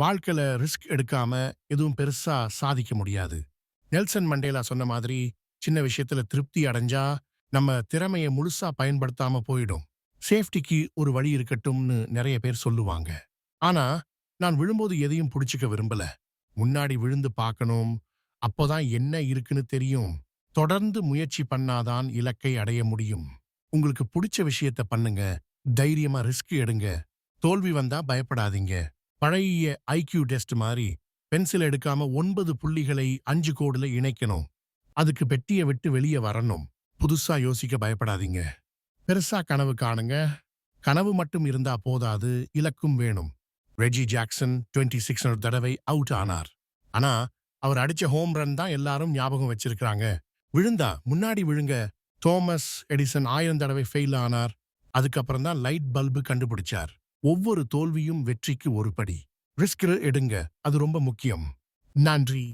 வாழ்க்கையில ரிஸ்க் எடுக்காம எதுவும் பெருசா சாதிக்க முடியாது. நெல்சன் மண்டேலா சொன்ன மாதிரி சின்ன விஷயத்துல திருப்தி அடைஞ்சா நம்ம திறமையை முழுசா பயன்படுத்தாம போயிடும். சேஃப்டிக்கு ஒரு வழி இருக்கட்டும்னு நிறைய பேர் சொல்லுவாங்க. ஆனா நான் விழும்போது எதையும் பிடிச்சிக்க விரும்பல. முன்னாடி விழுந்து பார்க்கணும் அப்போதான் என்ன இருக்குன்னு தெரியும். தொடர்ந்து முயற்சி பண்ணாதான் இலக்கை அடைய முடியும். உங்களுக்கு பிடிச்ச விஷயத்த பண்ணுங்க. தைரியமா ரிஸ்க் எடுங்க. தோல்வி வந்தா பயப்படாதீங்க. பழைய ஐக்யூ டெஸ்ட் மாதிரி பென்சில் எடுக்காம ஒன்பது புள்ளிகளை அஞ்சு கோடுல இணைக்கணும். அதுக்கு பெட்டியை விட்டு வெளியே வரணும். புதுசா யோசிக்க பயப்படாதீங்க. பெருசா கனவு காணுங்க. கனவு மட்டும் இருந்தா போதாது இலக்கும் வேணும். ரெஜி ஜாக்சன் 26 சிக்ஸ் தடவை அவுட் ஆனார். ஆனா அவர் அடிச்ச ஹோம் ரன் தான் எல்லாரும் ஞாபகம் வச்சிருக்கிறாங்க. விழுந்தா முன்னாடி விழுங்க. தோமஸ் எடிசன் ஆயிரம் தடவை ஃபெயில் ஆனார். அதுக்கப்புறம் தான் லைட் பல்பு கண்டுபிடிச்சார். ஒவ்வொரு தோல்வியும் வெற்றிக்கு ஒரு படி. ரிஸ்கில் எடுங்க. அது ரொம்ப முக்கியம். நன்றி.